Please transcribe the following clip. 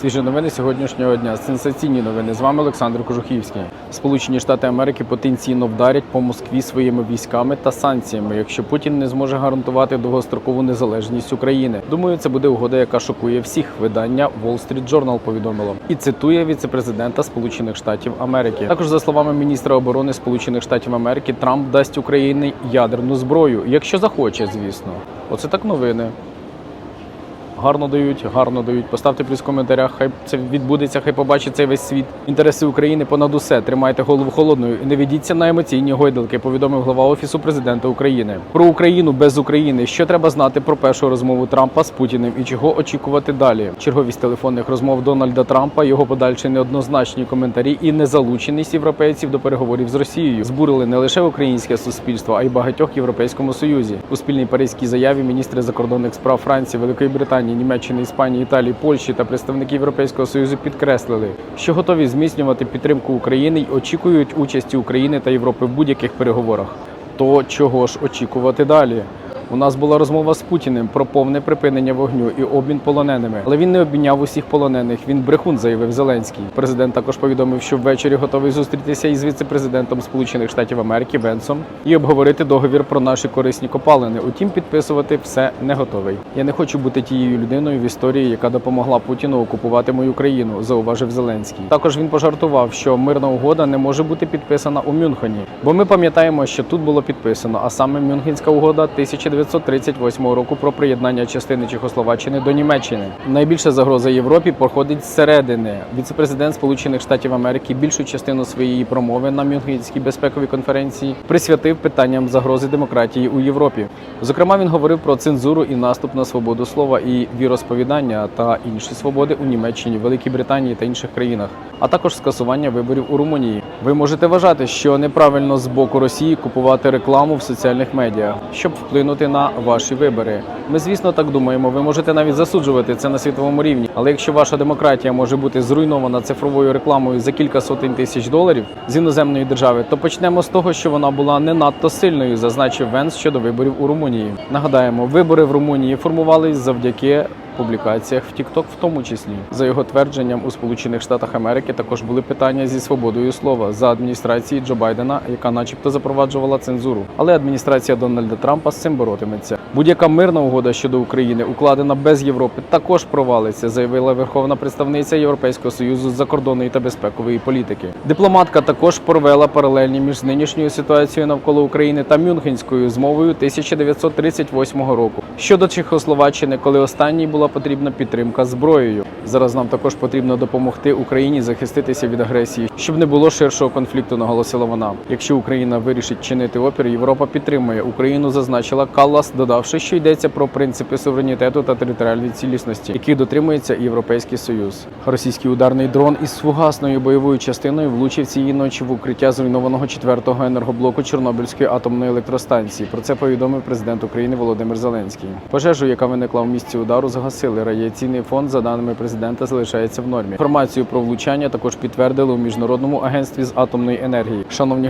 Свіжі новини сьогоднішнього дня. Сенсаційні новини. З вами Олександр Кожухівський. Сполучені Штати Америки потенційно вдарять по Москві своїми військами та санкціями, якщо Путін не зможе гарантувати довгострокову незалежність України. Думаю, це буде угода, яка шокує всіх. Видання Wall Street Journal повідомило і цитує віцепрезидента Сполучених Штатів Америки. Також за словами міністра оборони Сполучених Штатів Америки, Трамп дасть Україні ядерну зброю, якщо захоче, звісно. Оце так новини. Гарно дають, гарно дають. Поставте плюс в коментарях. Хай це відбудеться, хай побачить цей весь світ. Інтереси України понад усе. Тримайте голову холодною і не ведіться на емоційні гойдалки. Повідомив глава офісу президента України. Про Україну без України. Що треба знати про першу розмову Трампа з Путіним і чого очікувати далі? Черговість телефонних розмов Дональда Трампа, його подальші неоднозначні коментарі і незалученість європейців до переговорів з Росією збурили не лише українське суспільство, а й багатьох європейському союзі. У спільній паризькій заяві міністри закордонних справ Франції, Великої Британії, Німеччини, Іспанії, Італії, Польщі та представники Європейського союзу підкреслили, що готові зміцнювати підтримку України й очікують участі України та Європи в будь-яких переговорах. То чого ж очікувати далі? У нас була розмова з Путіним про повне припинення вогню і обмін полоненими, але він не обміняв усіх полонених. Він брехун, заявив Зеленський. Президент також повідомив, що ввечері готовий зустрітися із віце-президентом Сполучених Штатів Америки Венсом і обговорити договір про наші корисні копалини. Утім, підписувати все не готовий. Я не хочу бути тією людиною в історії, яка допомогла Путіну окупувати мою країну, зауважив Зеленський. Також він пожартував, що мирна угода не може бути підписана у Мюнхені, бо ми пам'ятаємо, що тут було підписано, а саме Мюнхенська угода 1938 року про приєднання частини Чехословаччини до Німеччини. Найбільша загроза Європі походить зсередини. Віцепрезидент Сполучених Штатів Америки більшу частину своєї промови на Мюнхенській безпековій конференції присвятив питанням загрози демократії у Європі. Зокрема, він говорив про цензуру і наступ на свободу слова і віросповідання та інші свободи у Німеччині, Великій Британії та інших країнах, а також скасування виборів у Румунії. Ви можете вважати, що неправильно з боку Росії купувати рекламу в соціальних медіа, щоб вплинути на ваші вибори. Ми, звісно, так думаємо. Ви можете навіть засуджувати це на світовому рівні. Але якщо ваша демократія може бути зруйнована цифровою рекламою за кілька сотень тисяч доларів з іноземної держави, то почнемо з того, що вона була не надто сильною, зазначив Венс щодо виборів у Румунії. Нагадаємо, вибори в Румунії формувались завдяки публікаціях в TikTok в тому числі. За його твердженням, у Сполучених Штатах Америки також були питання зі свободою слова за адміністрації Джо Байдена, яка, начебто, запроваджувала цензуру. Але адміністрація Дональда Трампа з цим боротиметься. Будь-яка мирна угода щодо України, укладена без Європи, також провалиться, заявила верховна представниця Європейського союзу з закордонної та безпекової політики. Дипломатка також провела паралельні між нинішньою ситуацією навколо України та Мюнхенською змовою 1938 року щодо Чехословаччини, коли останній була потрібна підтримка зброєю. Зараз нам також потрібно допомогти Україні захиститися від агресії, щоб не було ширшого конфлікту, наголосила вона. Якщо Україна вирішить чинити опір, Європа підтримує Україну, зазначила Каллас, додавши, що йдеться про принципи суверенітету та територіальної цілісності, яких дотримується Європейський Союз. Російський ударний дрон із фугасною бойовою частиною влучив цієї ночі в укриття зруйнованого четвертого енергоблоку Чорнобильської атомної електростанції. Про це повідомив президент України Володимир Зеленський. Пожежу, яка виникла в місці удару, загасили. Радіаційний фонд, за даними президента, залишається в нормі. Інформацію про влучання також підтвердили у міжнародному агентстві з атомної енергії. Шановні